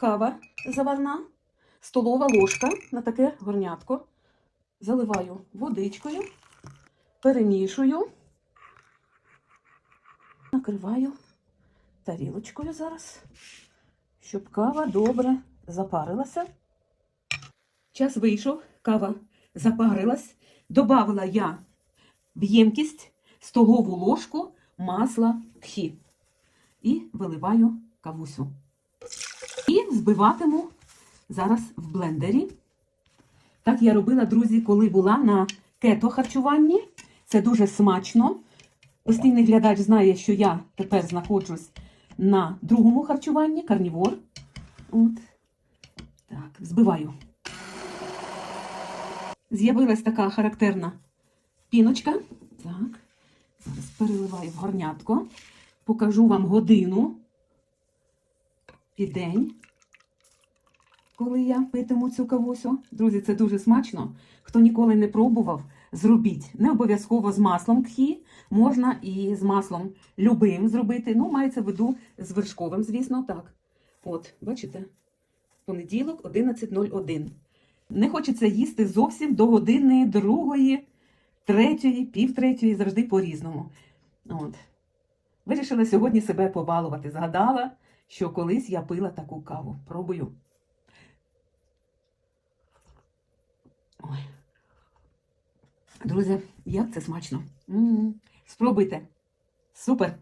кава заварна, столова ложка на таке горнятко. Заливаю водичкою, перемішую, накриваю тарілочкою зараз, щоб кава добре запарилася. Час вийшов, кава запарилась. Добавила я в ємкість столову ложку масла тхі і виливаю кавусю. Збиватиму зараз в блендері. Так я робила, друзі, коли була на кето харчуванні. Це дуже смачно. Постійний глядач знає, що я тепер знаходжусь на другому харчуванні, карнівор. От. Так, збиваю. З'явилась така характерна піночка. Так, зараз переливаю в горнятко. Покажу вам годину і день, коли я питиму цю кавусю. Друзі, це дуже смачно. Хто ніколи не пробував, зробіть. Не обов'язково з маслом тхі, можна і з маслом любим зробити. Ну, мається в виду з вершковим, звісно, так. От, бачите? Понеділок 11.01. Не хочеться їсти зовсім до години другої, третьої, півтретьої, завжди по-різному. От. Вирішила сьогодні себе побалувати. Згадала, що колись я пила таку каву. Пробую. Друзі, як це смачно. М, Спробуйте. Супер!